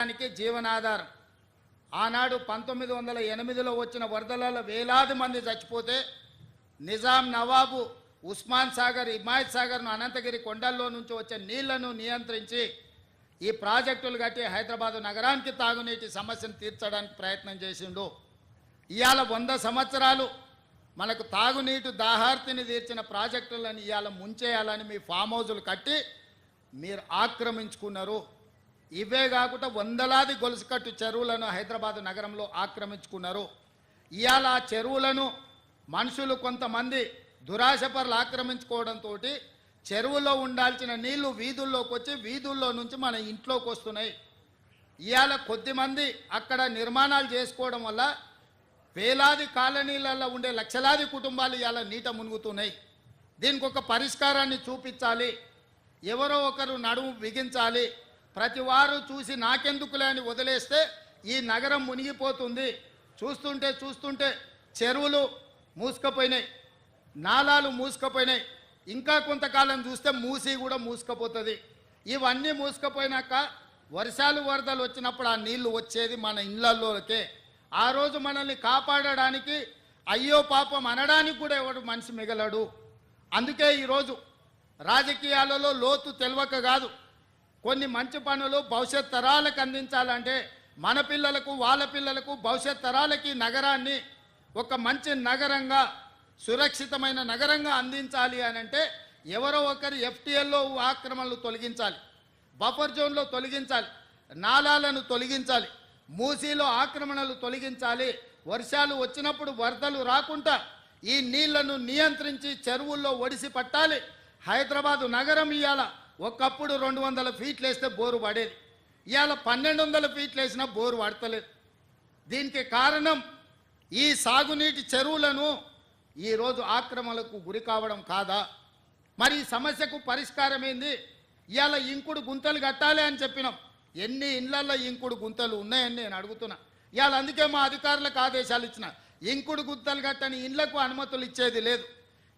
దానికి జీవనాధారం. ఆనాడు పంతొమ్మిది వందల ఎనిమిదిలో వచ్చిన వరదలలో వేలాది మంది చచ్చిపోతే నిజాం నవాబు ఉస్మాన్ సాగర్ హిమాయత్ సాగర్ను అనంతగిరి కొండల్లో నుంచి వచ్చే నీళ్ళను నియంత్రించి ఈ ప్రాజెక్టులు కట్టి హైదరాబాదు నగరానికి తాగునీటి సమస్యను తీర్చడానికి ప్రయత్నం చేసిండు. ఇవాళ వంద సంవత్సరాలు మనకు తాగునీటి దాహార్తిని తీర్చిన ప్రాజెక్టులను ఇవాళ ముంచేయాలని మీ ఫామ్ హౌజులు కట్టి మీరు ఆక్రమించుకున్నారు. ఇవే కాకుండా వందలాది గొలుసుకట్టు చెరువులను హైదరాబాద్ నగరంలో ఆక్రమించుకున్నారు. ఇవాళ ఆ చెరువులను మనుషులు కొంతమంది దురాశపరులు ఆక్రమించుకోవడంతో చెరువులో ఉండాల్సిన నీళ్ళు వీధుల్లోకి వచ్చి వీధుల్లో నుంచి మన ఇంట్లోకి వస్తున్నాయి. ఇవాళ కొద్దిమంది అక్కడ నిర్మాణాలు చేసుకోవడం వల్ల వేలాది కాలనీలలో ఉండే లక్షలాది కుటుంబాలు ఇవాళ నీట మునుగుతున్నాయి. దీనికి ఒక పరిష్కారాన్ని చూపించాలి. ఎవరో ఒకరు నడుము బిగించాలి. ప్రతి వారు చూసి నాకెందుకులే అని వదిలేస్తే ఈ నగరం మునిగిపోతుంది. చూస్తుంటే చూస్తుంటే చెరువులు మూసుకపోయినాయి నాలాలు మూసుకపోయినాయి. ఇంకా కొంతకాలం చూస్తే మూసి కూడా మూసుకపోతుంది. ఇవన్నీ మూసుకపోయినాక వర్షాలు వరదలు వచ్చినప్పుడు ఆ నీళ్ళు వచ్చేది మన ఇళ్ళలోకే. ఆ రోజు మనల్ని కాపాడడానికి అయ్యో పాపం అనడానికి కూడా ఎవడు మనిషి మిగలడు. అందుకే ఈరోజు రాజకీయాలలో లోతు తెలియక కాదు. కొన్ని మంచి పనులు భవిష్యత్ తరాలకు అందించాలంటే మన పిల్లలకు వాళ్ళ పిల్లలకు భవిష్యత్ తరాలకి నగరాన్ని ఒక మంచి నగరంగా సురక్షితమైన నగరంగా అందించాలి అని అంటే ఎవరో ఒకరు ఎఫ్టీఎల్లో ఆక్రమణలు తొలగించాలి బఫర్ జోన్లో తొలగించాలి నాలాలను తొలగించాలి మూసీలో ఆక్రమణలు తొలగించాలి వర్షాలు వచ్చినప్పుడు వరదలు రాకుండా ఈ నీళ్ళను నియంత్రించి చెరువుల్లో ఒడిసి పట్టాలి. హైదరాబాదు నగరం ఇయ్యాల ఒకప్పుడు రెండు వందల ఫీట్లు వేస్తే బోరు పడేది. ఇవాళ పన్నెండు వందల ఫీట్లు వేసినా బోరు పడతలేదు. దీనికి కారణం ఈ సాగునీటి చెరువులను ఈరోజు ఆక్రమణలకు గురి కావడం కాదా? మరి ఈ సమస్యకు పరిష్కారం ఏంది? ఇవాళ ఇంకుడు గుంతలు కట్టాలి అని చెప్పినాం. ఎన్ని ఇండ్లల్లో ఇంకుడు గుంతలు ఉన్నాయని నేను అడుగుతున్నా. ఇవాళ అందుకే మా అధికారులకు ఆదేశాలు ఇచ్చిన. ఇంకుడు గుంతలు కట్టని ఇండ్లకు అనుమతులు ఇచ్చేది లేదు.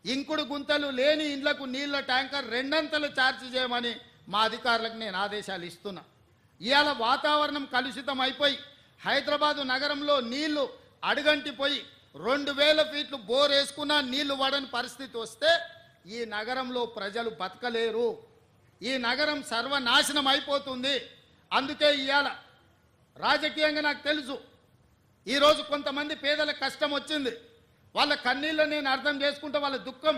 ఇంకుడు గుంతలు లేని ఇండ్లకు నీళ్ళ ట్యాంకర్ రెండంతలు ఛార్జ్ చేయమని మా అధికారులకు నేను ఆదేశాలు ఇస్తున్నా. ఇవాళ వాతావరణం కలుషితం అయిపోయి హైదరాబాదు నగరంలో నీళ్ళు అడుగంటిపోయి రెండు వేల ఫీట్లు బోర్ వేసుకున్నా నీళ్ళు పడని పరిస్థితి వస్తే ఈ నగరంలో ప్రజలు బతకలేరు. ఈ నగరం సర్వనాశనం అయిపోతుంది. అందుకే ఇవాళ రాజకీయంగా నాకు తెలుసు. ఈరోజు కొంతమంది పేదల కష్టం వచ్చింది. వాళ్ళ కన్నీళ్ళు నేను అర్థం చేసుకుంటే వాళ్ళ దుఃఖం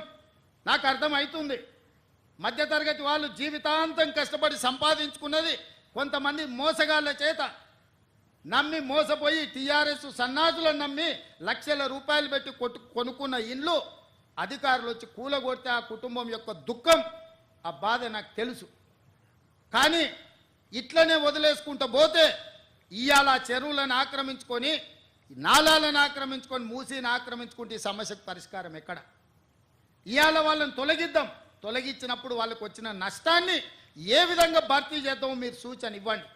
నాకు అర్థం అవుతుంది మధ్యతరగతి వాళ్ళు జీవితాంతం కష్టపడి సంపాదించుకున్నది కొంతమంది మోసగాళ్ళ చేత. నమ్మి మోసపోయి టీఆర్ఎస్ సన్నాసులను నమ్మి లక్షల రూపాయలు పెట్టి కొట్టు కొనుక్కున్న ఇల్లు అధికారులు వచ్చి కూలగొడితే ఆ కుటుంబం యొక్క దుఃఖం ఆ బాధ నాకు తెలుసు. కానీ ఇట్లనే వదిలేసుకుంటూ పోతే ఇవాళ చెరువులను ఆక్రమించుకొని నాలాలను ఆక్రమించుకొని మూసీని ఆక్రమించుకుంటే ఈ సమస్యకు పరిష్కారం ఎక్కడ? ఇవాళ వాళ్ళని తొలగిద్దాం. తొలగించినప్పుడు వాళ్ళకు వచ్చిన నష్టాన్ని ఏ విధంగా భర్తీ చేద్దామో మీరు సూచన ఇవ్వండి.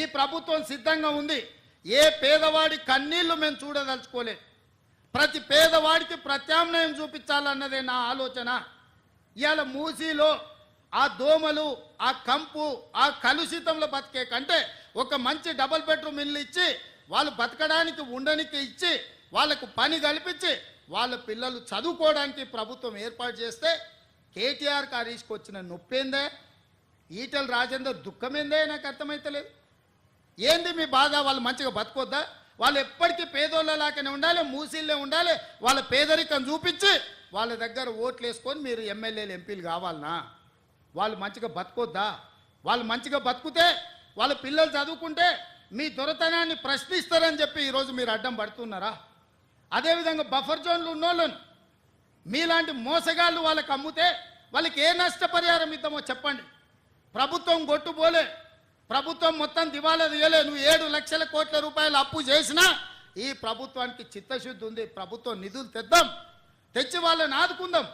ఈ ప్రభుత్వం సిద్ధంగా ఉంది. ఏ పేదవాడి కన్నీళ్ళు మేము చూడదలుచుకోలేదు. ప్రతి పేదవాడికి ప్రత్యామ్నాయం చూపించాలన్నదే నా ఆలోచన. ఇవాళ మూసీలో ఆ దోమలు ఆ కంపు ఆ కలుషితంలో బతికే కంటే ఒక మంచి డబుల్ బెడ్రూమ్ ఇల్లు ఇచ్చి వాళ్ళు బతకడానికి ఉండనికి ఇచ్చి వాళ్ళకు పని కల్పించి వాళ్ళ పిల్లలు చదువుకోవడానికి ప్రభుత్వం ఏర్పాటు చేస్తే కేటీఆర్ హరీష్కి వచ్చిన నొప్పేందే? ఈటల రాజేందర్ దుఃఖమేందే? నాకు అర్థమైతలేదు. ఏంది మీ బాధ? వాళ్ళు మంచిగా బతుకొద్దా? వాళ్ళు ఎప్పటికీ పేదోళ్ళలాగానే ఉండాలి మూసీళ్ళే ఉండాలి. వాళ్ళ పేదరికం చూపించి వాళ్ళ దగ్గర ఓట్లు వేసుకొని మీరు ఎమ్మెల్యేలు ఎంపీలు కావాలనా? వాళ్ళు మంచిగా బతుకొద్దా? వాళ్ళు మంచిగా బతుకుతే వాళ్ళ పిల్లలు చదువుకుంటే మీ దొరతనాన్ని ప్రశ్నిస్తారని చెప్పి ఈరోజు మీరు అడ్డం పడుతున్నారా? అదేవిధంగా బఫర్ జోన్లు ఉన్నోళ్ళను మీలాంటి మోసగాళ్ళు వాళ్ళకి అమ్ముతే వాళ్ళకి ఏ నష్టపరిహారం ఇద్దామో చెప్పండి. ప్రభుత్వం కొట్టుపోలే ప్రభుత్వం మొత్తం దివాలా తీయలే. నువ్వు ఏడు లక్షల కోట్ల రూపాయలు అప్పు చేసినా ఈ ప్రభుత్వానికి చిత్తశుద్ధి ఉంది. ప్రభుత్వం నిధులు తెద్దాం. తెచ్చి వాళ్ళని ఆదుకుందాం.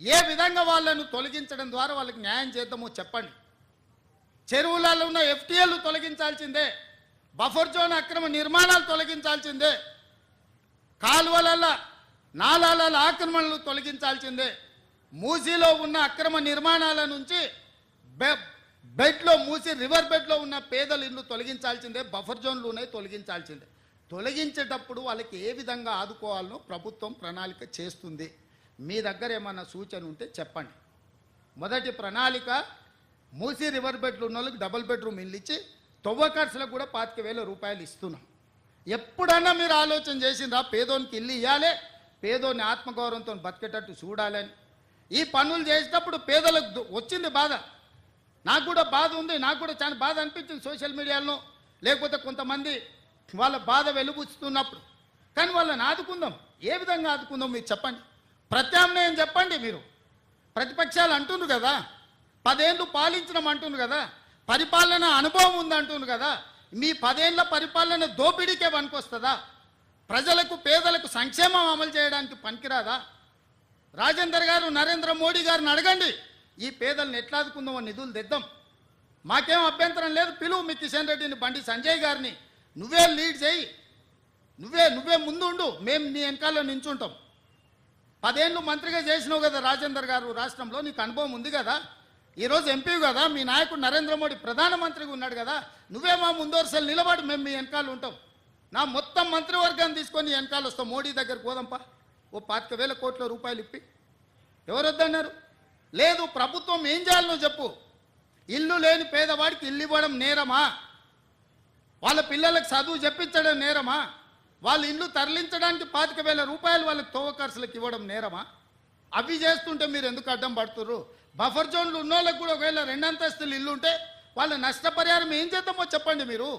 ఏ విధంగా వాళ్ళను తొలగించడం ద్వారా వాళ్ళకి న్యాయం చేద్దామో చెప్పండి. చెరువులలో ఉన్న ఎఫ్టీఎల్ తొలగించాల్సిందే. బఫర్ జోన్ అక్రమ నిర్మాణాలు తొలగించాల్సిందే. కాలువలలో నాలాల ఆక్రమణలు తొలగించాల్సిందే. మూసీలో ఉన్న అక్రమ నిర్మాణాల నుంచి బె బెడ్లో మూసి రివర్ బెడ్లో ఉన్న పేదల ఇల్లు తొలగించాల్సిందే. బఫర్ జోన్లునే తొలగించాల్సిందే. తొలగించేటప్పుడు వాళ్ళకి ఏ విధంగా ఆదుకోవాలనో ప్రభుత్వం ప్రణాళిక చేస్తుంది. మీ దగ్గర ఏమన్నా సూచన ఉంటే చెప్పండి. మొదటి ప్రణాళిక మూసి రివర్ బెడ్లు ఉన్న వాళ్ళకి డబుల్ బెడ్రూమ్ ఇల్లు ఇచ్చి తొవ్వ ఖర్చులకు కూడా పాతిక వేల రూపాయలు ఇస్తున్నాం. ఎప్పుడన్నా మీరు ఆలోచన చేసిందా పేదోనికి ఇల్లు ఇవ్వాలి పేదోని ఆత్మగౌరవంతో బతికేటట్టు చూడాలని. ఈ పనులు చేసేటప్పుడు పేదలకు వచ్చింది బాధ. నాకు కూడా బాధ ఉంది నాకు కూడా చాలా బాధ అనిపించింది సోషల్ మీడియాలో. లేకపోతే కొంతమంది వాళ్ళ బాధ వెలుబుచ్చుతున్నప్పుడు కానీ వాళ్ళని ఆదుకుందాం. ఏ విధంగా ఆదుకుందాం మీరు చెప్పండి. ప్రత్యామ్నాయం చెప్పండి మీరు. ప్రతిపక్షాలు అంటున్నారు కదా. పదేళ్ళు పాలించడం అంటుంది కదా. పరిపాలన అనుభవం ఉంది అంటున్నారు కదా. మీ పదేళ్ళ పరిపాలన దోపిడీకే పనికొస్తుందా? ప్రజలకు పేదలకు సంక్షేమం అమలు చేయడానికి పనికిరాదా? రాజేందర్ గారు నరేంద్ర మోడీ గారిని అడగండి. ఈ పేదలను ఎట్లా ఆదుకుందామో నిధులు తెద్దాం. మాకేం అభ్యంతరం లేదు. పిలువు మీ కిషన్ రెడ్డిని బండి సంజయ్ గారిని. నువ్వే లీడ్ చేయి. నువ్వే నువ్వే ముందు ఉండు. మేము నీ వెనకాల నించుంటాం. పదేళ్ళు మంత్రిగా చేసినావు కదా రాజేందర్ గారు. రాష్ట్రంలో నీకు అనుభవం ఉంది కదా. ఈరోజు ఎంపీ కదా మీ నాయకుడు నరేంద్ర మోడీ ప్రధానమంత్రిగా ఉన్నాడు కదా నువ్వే మా ముందోరసలు నిలబడి మేము మీ వెనకాల ఉంటాం. నా మొత్తం మంత్రివర్గాన్ని తీసుకొని వెనకాల వస్తాం. మోడీ దగ్గర పోదాంపా. ఓ పాతిక వేల కోట్ల రూపాయలు ఇప్పి. ఎవరొద్దన్నారు? లేదు ప్రభుత్వం ఏం చేయాలనో చెప్పు. ఇల్లు లేని పేదవాడికి ఇల్లు ఇవ్వడం నేరమా? వాళ్ళ పిల్లలకు చదువు చెప్పించడం నేరమా? వాళ్ళ ఇల్లు తరలించడానికి పాతిక వేల రూపాయలు వాళ్ళకి తోవ ఖర్చులకు ఇవ్వడం నేరమా? అవి చేస్తుంటే మీరు ఎందుకు అడ్డం పడుతుర్రు? బఫర్ జోన్లు ఉన్న వాళ్ళకి కూడా ఒకవేళ రెండంతస్తులు ఇల్లు ఉంటే వాళ్ళ నష్టపరిహారం ఏం చేద్దామో చెప్పండి మీరు.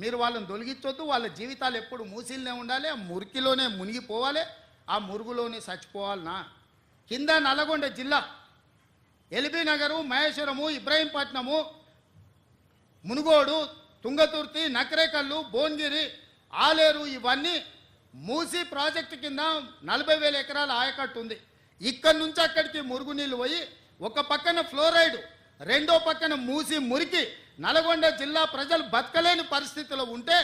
మీరు వాళ్ళని తొలగించొద్దు వాళ్ళ జీవితాలు ఎప్పుడు మూసిల్నే ఉండాలి ఆ మురికిలోనే మునిగిపోవాలి ఆ మురుగులోనే చచ్చిపోవాలనా? కింద నల్గొండ జిల్లా ఎల్బీ నగరు మహేశ్వరము ఇబ్రాహీంపట్నము మునుగోడు తుంగతుర్తి నకరేకల్లు భువనగిరి ఆలేరు ఇవన్నీ మూసి ప్రాజెక్టు కింద నలభై వేల ఎకరాల ఆయకట్టు ఉంది. ఇక్కడి నుంచి అక్కడికి మురుగునీళ్ళు పోయి ఒక పక్కన ఫ్లోరైడ్ రెండో పక్కన మూసి మురికి నల్గొండ జిల్లా ప్రజలు బతకలేని పరిస్థితిలో ఉంటే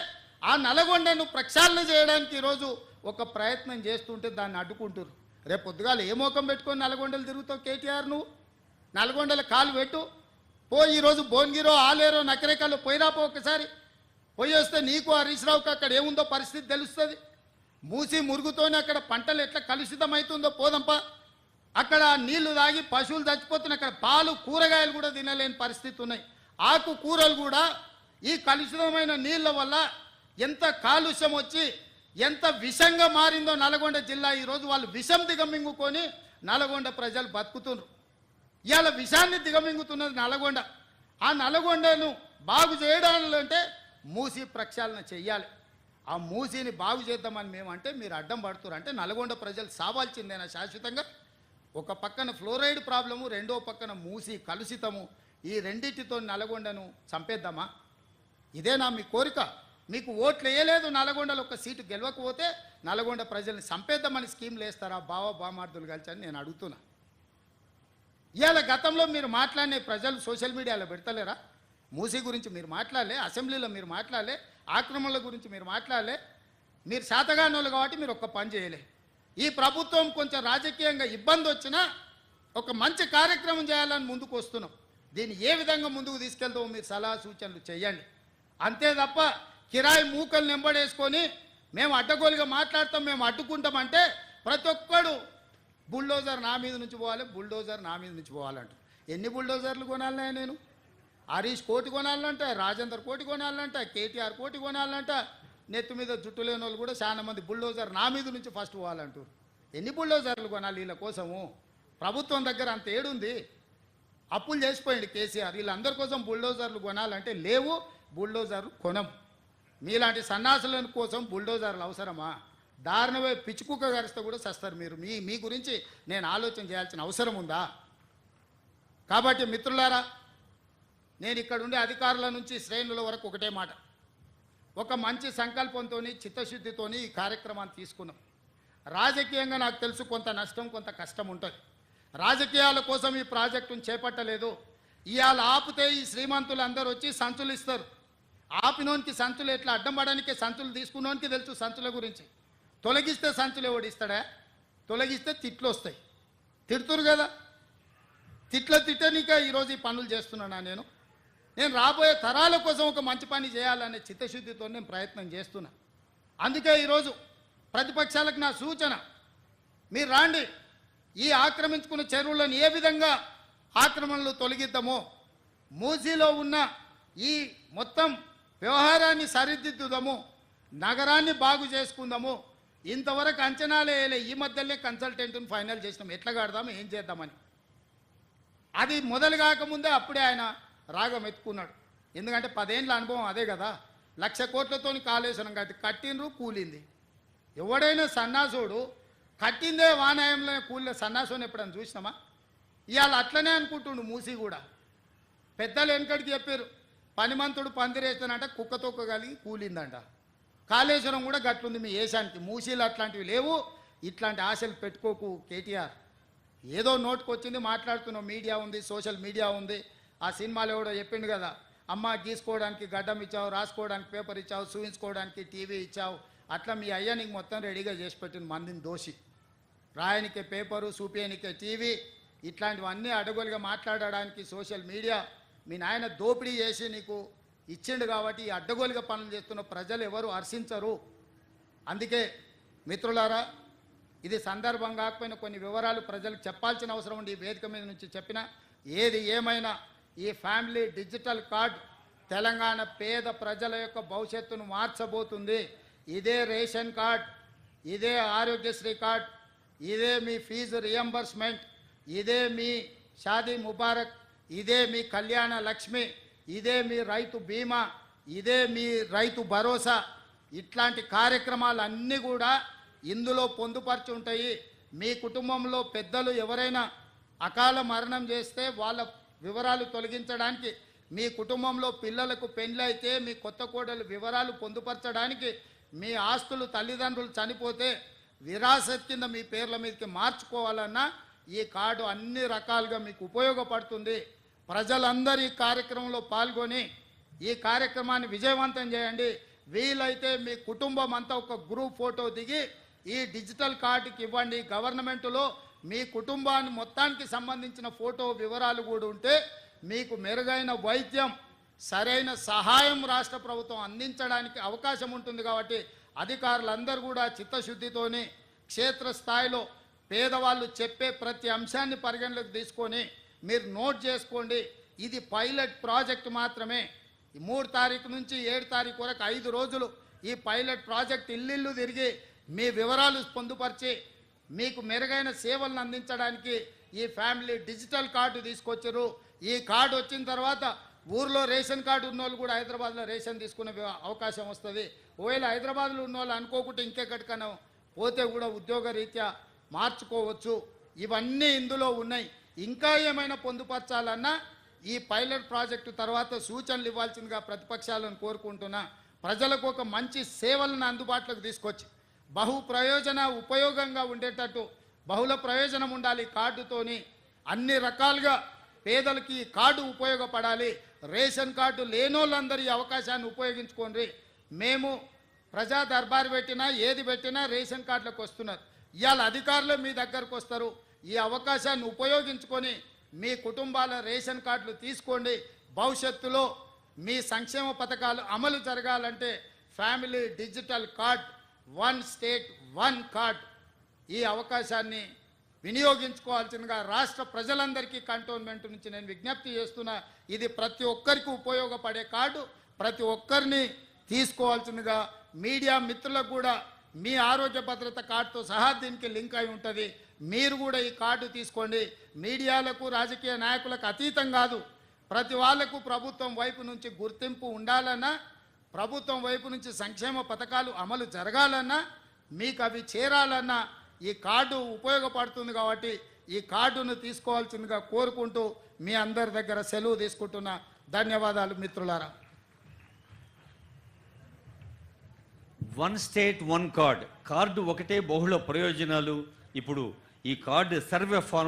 ఆ నల్గొండను ప్రక్షాళన చేయడానికి ఈరోజు ఒక ప్రయత్నం చేస్తుంటే దాన్ని అడ్డుకుంటారు రేపు పొద్దుగాలు ఏ మోకం పెట్టుకొని నల్గొండలు తిరుగుతావు కేటీఆర్ నువ్వు? నల్గొండల కాలు పెట్టు. పో ఈరోజు భువనగిరో ఆలేరో నకరేకల్లో పోయిరాపో ఒకసారి. పోయి వస్తే నీకు హరీష్ రావుకి అక్కడ ఏముందో పరిస్థితి తెలుస్తుంది. మూసి మురుగుతోనే అక్కడ పంటలు ఎట్లా కలుషితం అవుతుందో పోదంపా అక్కడ నీళ్ళు తాగి పశువులు చచ్చిపోతున్నాయి అక్కడ పాలు కూరగాయలు కూడా తినలేని పరిస్థితి ఉన్నాయి. ఆకు కూరలు కూడా ఈ కలుషితమైన నీళ్ళ వల్ల ఎంత కాలుష్యం వచ్చి ఎంత విషంగా మారిందో నల్గొండ జిల్లా ఈరోజు వాళ్ళు విషం దిగమింగుకొని నల్గొండ ప్రజలు బతుకుతున్నారు. ఇవాళ విషాన్ని దిగమింగుతున్నది నల్గొండ. ఆ నల్గొండను బాగు చేయడాలంటే మూసి ప్రక్షాళన చెయ్యాలి. ఆ మూసిని బాగు చేద్దామని మేము అంటే మీరు అడ్డం పడుతున్నారు. అంటే నల్గొండ ప్రజలు సావాల్సిందేనా శాశ్వతంగా? ఒక పక్కన ఫ్లోరైడ్ ప్రాబ్లము రెండో పక్కన మూసి కలుషితము ఈ రెండింటితో నల్గొండను చంపేద్దామా? ఇదేనా మీ కోరిక? మీకు ఓట్లు వేయలేదు నల్గొండలో ఒక సీటు గెలవకపోతే నల్గొండ ప్రజల్ని చంపేద్దామని స్కీమ్లు వేస్తారా? బావ బామార్దులు కలిసి అని నేను అడుగుతున్నా. ఇవాళ గతంలో మీరు మాట్లాడిన ప్రజలు సోషల్ మీడియాలో పెడతలేరా? మూసీ గురించి మీరు మాట్లాడలే అసెంబ్లీలో మీరు మాట్లాడలే ఆక్రమణల గురించి మీరు మాట్లాడలే. మీరు శాతగానోళ్ళు కాబట్టి మీరు ఒక్క పని చేయలే. ఈ ప్రభుత్వం కొంచెం రాజకీయంగా ఇబ్బంది వచ్చినా ఒక మంచి కార్యక్రమం చేయాలని ముందుకు వస్తున్నాం. దీన్ని ఏ విధంగా ముందుకు తీసుకెళ్తామో మీరు సలహా సూచనలు చేయండి. అంతే తప్ప కిరాయి మూకలు నింబడేసుకొని మేము అడ్డగోలుగా మాట్లాడతాం మేము అడ్డుకుంటామంటే ప్రతి ఒక్కడు బుల్డోజర్ నా మీద నుంచి పోవాలి బుల్డోజర్ నా మీద నుంచి పోవాలంట. ఎన్ని బుల్డోజర్లు కొనాలన్నా నేను? హరీష్ కోటి కొనాలంట రాజేందర్ కోటి కొనాలంట కేటీఆర్ కోటి కొనాలంట నెత్తి మీద జుట్టు లేని వాళ్ళు కూడా చాలా మంది బుల్డోజర్ నా మీద నుంచి ఫస్ట్ పోవాలంటారు ఎన్ని బుల్డోజర్లు కొనాలి వీళ్ళ కోసము? ప్రభుత్వం దగ్గర అంత ఏడుంది. అప్పులు చేసిపోయింది కేసీఆర్. వీళ్ళందరి కోసం బుల్డోజర్లు కొనాలంటే లేవు బుల్డోజర్లు కొనం మీలాంటి సన్నాసుల కోసం బుల్డోజర్లు అవసరమా? దారుణమే పిచ్చుకుక్క గరిస్తే కూడా చస్తారు మీరు. మీ మీ గురించి నేను ఆలోచన చేయాల్సిన అవసరం ఉందా? కాబట్టి మిత్రులారా నేను ఇక్కడ ఉండే అధికారుల నుంచి శ్రేణుల వరకు ఒకటే మాట. ఒక మంచి సంకల్పంతో చిత్తశుద్ధితోని ఈ కార్యక్రమాన్ని తీసుకున్నాం. రాజకీయంగా నాకు తెలుసు కొంత నష్టం కొంత కష్టం ఉంటుంది. రాజకీయాల కోసం ఈ ప్రాజెక్టును చేపట్టలేదు. ఇవాళ ఆపితే ఈ శ్రీమంతులు అందరూ వచ్చి సంచులు ఇస్తారు. ఆపినోనికి సంచులు ఎట్లా అడ్డం పడడానికి సంచులు తీసుకున్నోనికి తెలుసు సంచుల గురించి. తొలగిస్తే సంచులు ఎవడిస్తాడా తొలగిస్తే తిట్లు వస్తాయి. తిడుతురు కదా? తిట్ల తిట్టనిక ఈరోజు ఈ పనులు చేస్తున్నానా నేను? నేను రాబోయే తరాల కోసం ఒక మంచి పని చేయాలనే చిత్తశుద్ధితో నేను ప్రయత్నం చేస్తున్నా. అందుకే ఈరోజు ప్రతిపక్షాలకు నా సూచన మీరు రాండి ఈ ఆక్రమించుకున్న చెరువులను ఏ విధంగా ఆక్రమణలు తొలగిద్దామో మూసీలో ఉన్న ఈ మొత్తం వ్యవహారాన్ని సరిదిద్దుదాము నగరాన్ని బాగు చేసుకుందాము ఇంతవరకు అంచనాలు వేయలే ఈ మధ్యలోనే కన్సల్టెంట్ని ఫైనల్ చేసినాం. ఎట్లా కడదాము ఏం చేద్దామని. అది మొదలు కాకముందే అప్పుడే ఆయన రాగం ఎత్తుకున్నాడు ఎందుకంటే పదేండ్ల అనుభవం అదే కదా. లక్ష కోట్లతోని కాళేశ్వరం కట్టి కట్టిండ్రు కూలింది. ఎవడైనా సన్నాసుడు కట్టిందే వానాయంలో కూలిన సన్నాసుని ఎప్పుడైనా చూసినామా? ఇవాళ అట్లనే అనుకుంటుండు మూసి కూడా. పెద్దలు వెనకడికి చెప్పారు పనిమంతుడు పందిరేస్తానంట కుక్క తొక్క కలిగి కూలిందంట. కాళేశ్వరం కూడా గట్లుంది మీ ఏశానికి. మూసీలు అట్లాంటివి లేవు. ఇట్లాంటి ఆశలు పెట్టుకోకు కేటీఆర్. ఏదో నోటుకు వచ్చింది మాట్లాడుతున్నాం మీడియా ఉంది సోషల్ మీడియా ఉంది. ఆ సినిమాలో కూడా చెప్పిండు కదా అమ్మ గీసుకోవడానికి గడ్డం ఇచ్చావు రాసుకోవడానికి పేపర్ ఇచ్చావు చూయించుకోవడానికి టీవీ ఇచ్చావు అట్లా మీ అయ్య నీకు మొత్తం రెడీగా చేసి పెట్టిన మందిని దోషి. రాయనికే పేపరు చూపించనికే టీవీ ఇట్లాంటివన్నీ అడుగులుగా మాట్లాడడానికి సోషల్ మీడియా మీ నాయన దోపిడీ చేసి నీకు ఇచ్చిండు కాబట్టి ఈ అడ్డగోలుగా పనులు చేస్తున్న ప్రజలు ఎవరు హర్షించరు. అందుకే మిత్రులారా ఇది సందర్భం కాకపోయినా కొన్ని వివరాలు ప్రజలకు చెప్పాల్సిన అవసరం ఉంది ఈ వేదిక మీద నుంచి చెప్పిన ఏది ఏమైనా ఈ ఫ్యామిలీ డిజిటల్ కార్డ్ తెలంగాణ పేద ప్రజల యొక్క భవిష్యత్తును మార్చబోతుంది. ఇదే రేషన్ కార్డ్ ఇదే ఆరోగ్యశ్రీ కార్డ్ ఇదే మీ ఫీజు రియంబర్స్మెంట్ ఇదే మీ షాదీ ముబారక్ ఇదే మీ కళ్యాణ లక్ష్మి ఇదే మీ రైతు బీమా ఇదే మీ రైతు భరోసా. ఇట్లాంటి కార్యక్రమాలన్నీ కూడా ఇందులో పొందుపరిచి ఉంటాయి. మీ కుటుంబంలో పెద్దలు ఎవరైనా అకాల మరణం చేస్తే వాళ్ళ వివరాలు తొలగించడానికి మీ కుటుంబంలో పిల్లలకు పెళ్ళైతే మీ కొత్త కోడలు వివరాలు పొందుపరచడానికి మీ ఆస్తులు తల్లిదండ్రులు చనిపోతే విరాసత్ కింద మీ పేర్ల మీదకి మార్చుకోవాలన్నా ఈ కార్డు అన్ని రకాలుగా మీకు ఉపయోగపడుతుంది. ప్రజలందరూ ఈ కార్యక్రమంలో పాల్గొని ఈ కార్యక్రమాన్ని విజయవంతం చేయండి. వీలైతే మీ కుటుంబం అంతా ఒక గ్రూప్ ఫోటో దిగి ఈ డిజిటల్ కార్డుకి ఇవ్వండి. గవర్నమెంట్లో మీ కుటుంబాన్ని మొత్తానికి సంబంధించిన ఫోటో వివరాలు కూడా ఉంటే మీకు మెరుగైన వైద్యం సరైన సహాయం రాష్ట్ర ప్రభుత్వం అందించడానికి అవకాశం ఉంటుంది కాబట్టి అధికారులందరూ కూడా చిత్తశుద్ధితోని క్షేత్రస్థాయిలో పేదవాళ్ళు చెప్పే ప్రతి అంశాన్ని పరిగణలోకి తీసుకొని మీరు నోట్ చేసుకోండి. ఇది పైలట్ ప్రాజెక్ట్ మాత్రమే. మూడు తారీఖు నుంచి ఏడు తారీఖు వరకు ఐదు రోజులు ఈ పైలట్ ప్రాజెక్ట్ ఇల్లు తిరిగి మీ వివరాలు పొందుపరిచి మీకు మెరుగైన సేవలను అందించడానికి ఈ ఫ్యామిలీ డిజిటల్ కార్డు తీసుకొచ్చారు. ఈ కార్డు వచ్చిన తర్వాత ఊర్లో రేషన్ కార్డు ఉన్న వాళ్ళు కూడా హైదరాబాద్లో రేషన్ తీసుకునే అవకాశం వస్తుంది. ఒకవేళ హైదరాబాద్లో ఉన్న వాళ్ళు అనుకోకుండా ఇంకెక్కడికైనా పోతే కూడా ఉద్యోగ రీత్యా మార్చుకోవచ్చు. ఇవన్నీ ఇందులో ఉన్నాయి. ఇంకా ఏమైనా పొందుపరచాలన్నా ఈ పైలట్ ప్రాజెక్టు తర్వాత సూచనలు ఇవ్వాల్సిందిగా ప్రతిపక్షాలను కోరుకుంటున్నా. ప్రజలకు ఒక మంచి సేవలను అందుబాటులోకి తీసుకొచ్చి బహు ప్రయోజన ఉపయోగంగా ఉండేటట్టు బహుళ ప్రయోజనం ఉండాలి కార్డుతోని. అన్ని రకాలుగా పేదలకి కార్డు ఉపయోగపడాలి. రేషన్ కార్డు లేనోళ్ళందరి ఈ అవకాశాన్ని ఉపయోగించుకోండి. మేము ప్రజా దర్బారు పెట్టినా ఏది పెట్టినా రేషన్ కార్డులకు వస్తున్నారు. ఇవాళ అధికారులు మీ దగ్గరకు వస్తారు. ఈ అవకాశాన్ని ఉపయోగించుకొని మీ కుటుంబాల రేషన్ కార్డులు తీసుకోండి. భవిష్యత్తులో మీ సంక్షేమ పథకాలు అమలు జరగాలంటే family digital card one state one card ఈ అవకాశాన్ని వినియోగించుకోవాల్సిందిగా రాష్ట్ర ప్రజలందరికీ కంటోన్మెంట్ నుంచి నేను విజ్ఞప్తి చేస్తున్నా. ఇది ప్రతి ఒక్కరికి ఉపయోగపడే కార్డు. ప్రతి ఒక్కరిని తీసుకోవాల్సిందిగా మీడియా మిత్రులకు కూడా మీ ఆరోగ్య భద్రత కార్డుతో సహా దీనికి లింక్ అయి ఉంటుంది. మీరు కూడా ఈ కార్డు తీసుకోండి. మీడియాలకు రాజకీయ నాయకులకు అతీతం కాదు. ప్రతి వాళ్ళకు ప్రభుత్వం వైపు నుంచి గుర్తింపు ఉండాలన్నా ప్రభుత్వం వైపు నుంచి సంక్షేమ పథకాలు అమలు జరగాలన్నా మీకు అవి చేరాలన్నా ఈ కార్డు ఉపయోగపడుతుంది కాబట్టి ఈ కార్డును తీసుకోవాల్సిందిగా కోరుకుంటూ మీ అందరి దగ్గర సెలవు తీసుకుంటున్నా ధన్యవాదాలు మిత్రులారా. One state one card. Card ఒకటే బహుళ ప్రయోజనాలు. ఇప్పుడు ఈ కార్డు సర్వే ఫార్మ్